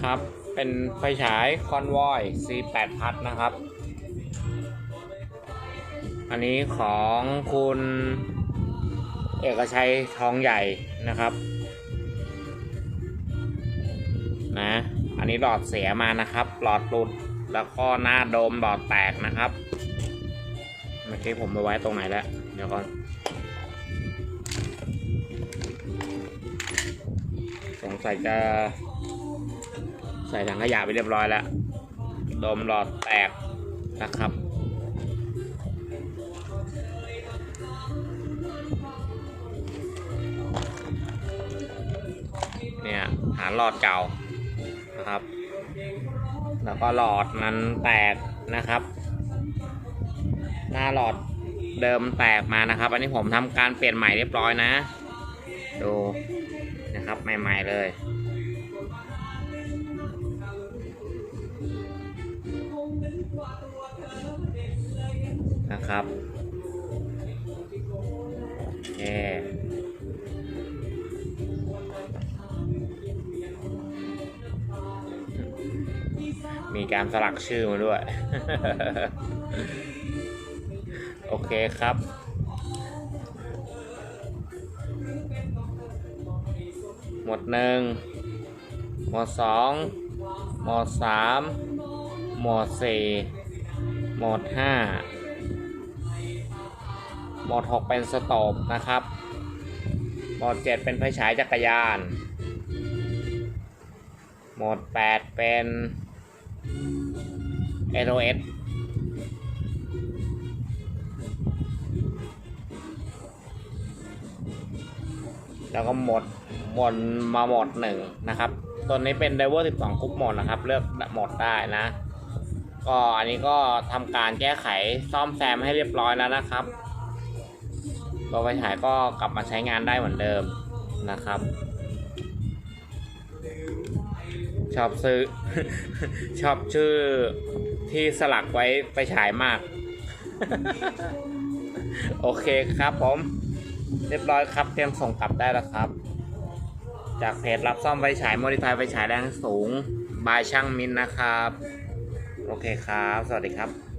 นะครับ เป็นไฟฉายคอนวอย C8 พัดนะครับ อันนี้ของคุณเอกชัยทองใหญ่นะครับนะอันนี้หลอดเสียมานะครับ หลอดหลุดแล้วก็หน้าโดมหลอดแตกนะครับเมื่อกี้ผมไปไว้ตรงไหนแล้ว เดี๋ยวก่อนสงสัยจะ ใส่ถังขยะไปเรียบร้อยแล้วโดมหลอดแตกนะครับ เนี่ยหาหลอดเก่านะครับ แล้วก็หลอดมันแตกนะครับ หน้าหลอดเดิมแตกมานะครับ อันนี้ผมทำการเปลี่ยนใหม่เรียบร้อยนะ ดูนะครับใหม่ ๆ เลย นะครับโอเคมีการสลักชื่อมาด้วย โอเคครับ หมดหนึ่งหมดสองหมดสาม มวดสี่หมวดห้าหมวดหกเป็นสโตบนะครับหมวดเจ็ดเป็นไฟฉายจักรยานหมวดแปดเป็น LOS แล้วก็หมดหมดมาหมดหนึ่งนะครับ ตัวนี้เป็น d ดเวอร์12กรุ๊ปหมดนะครับ เลือกหมดได้นะ ก็อันนี้ก็ทำการแก้ไขซ่อมแซมให้เรียบร้อยแล้วนะครับตัวไฟฉายก็กลับมาใช้งานได้เหมือนเดิมนะครับ ชอบซื้อ ชอบชื่อที่สลักไว้ไฟฉายมาก โอเคครับผม เรียบร้อยครับเตรียมส่งกลับได้แล้วครับ จากเพจรับซ่อมไฟฉายโมดิฟายไฟฉายแรงสูง บายช่างมินนะครับ โอเคครับ สวัสดีครับ